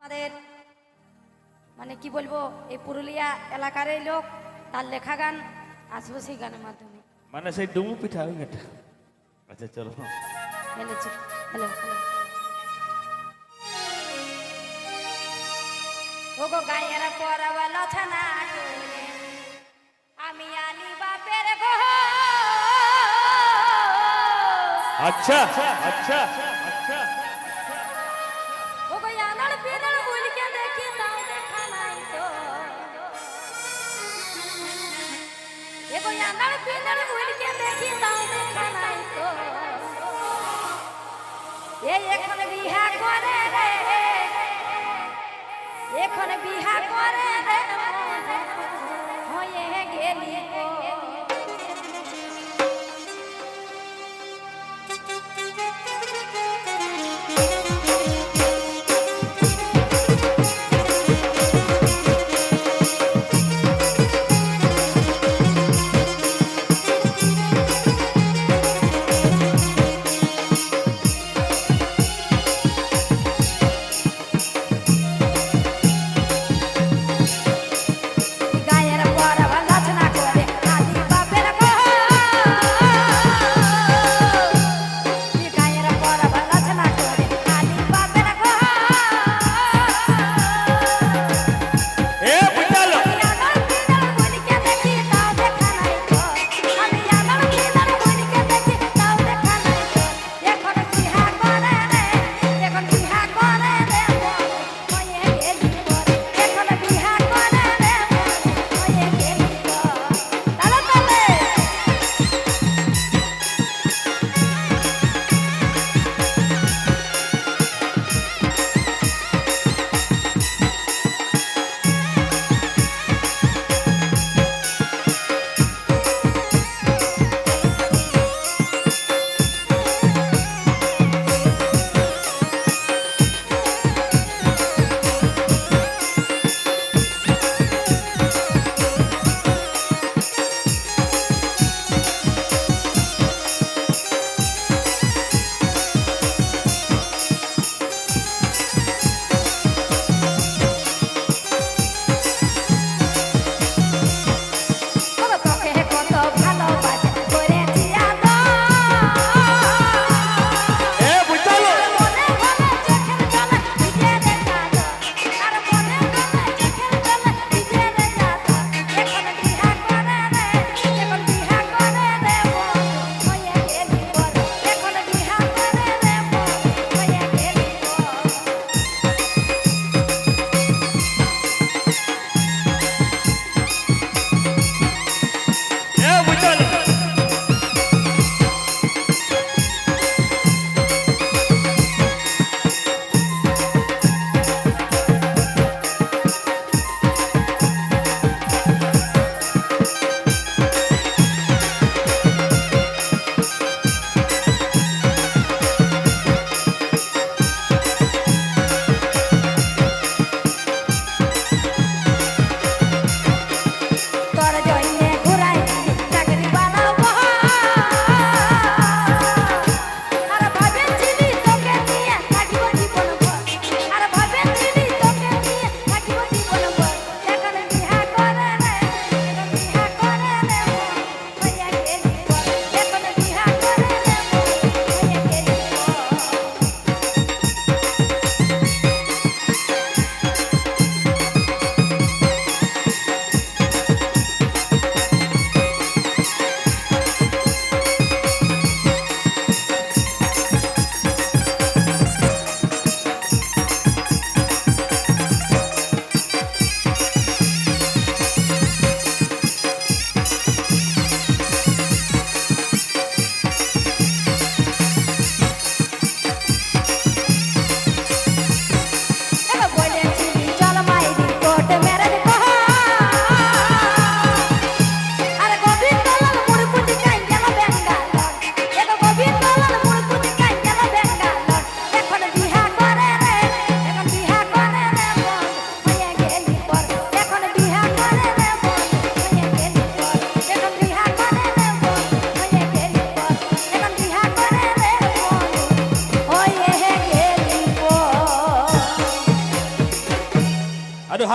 আমাদের মানে কি বলব এই পুরুলিয়া এলাকার এই লোক তার লেখা গান আসব সেই গানের মাধ্যমে। মানে সেই ডুমু পিঠা ওই আচ্ছা চলো। Hello hello. ওগো গায়ের পরবল ছানা আমি আনি বাপের গো আচ্ছা আচ্ছা। এখন বিহা করে রে। এখন বিহা করে রে। হয়ে গেলি গো। ಅದು